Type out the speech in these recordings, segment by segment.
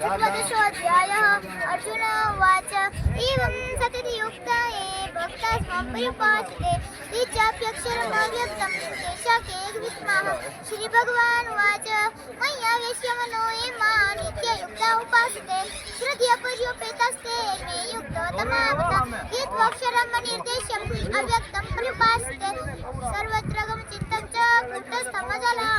एकादशोऽध्यायः अर्जुन उवाच एवं सततयुक्ता ये भक्ता स्मं परिपाचते तेचाप्यक्षरमव्यक्तं तेषाके विस्मः श्रीभगवान् उवाच मय्यावेश्य मनो ये मां नित्ययुक्ता उपासते श्रद्धया पर्युपेतस्ते मे युक्तो तमावता ये त्वक्षरं निर्देशम् अव्यक्तं परिपासते सर्वत्र गमचित्तं च कूटस्थमजलां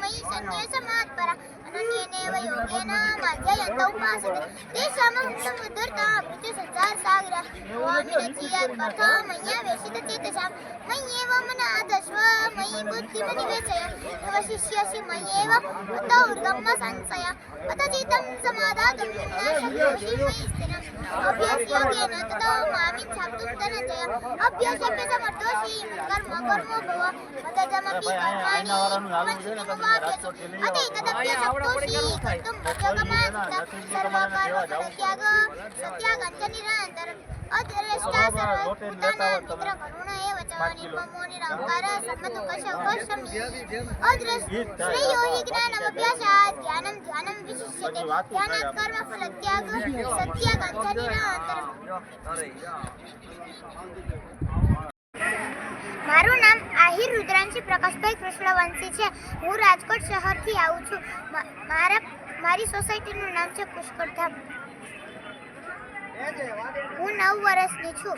मयि सन्न्यासमात्परा अनन्येनैव योगेन माध्ययन्त उपासते तेषामहं أتجدهم سمادات من ناشر અભ્યાસીઓને નતતોમ આમિત છાપતુતન જય અભ્યાસેપ્ય સમર્દોષી કર્મ કર્મો ભવ મતજમ અપી કર્માણી મનસ્તુમવાચસુ અતે તદભ્ય સપ્તોષી કર્તુમ ભજગમાન સર્વ કર્મ ત્યાગ સત્યાગંચ નિરંતરમ અત્યારે સ્ટાર સર્વર વચવાની પ્રમોની રંકાર સંમત કશ ધ્યાનમ વિશિષ્યતે. ધ્યાનાત કર્મ ફલ ત્યાગ સત્ય મારું નામ આહિર રુદ્રાંશી પ્રકાશભાઈ કૃષ્ણવંશી છે. હું રાજકોટ શહેરથી આવું છું. મારા મારી સોસાયટીનું નામ છે પુષ્કરધામ поясничу.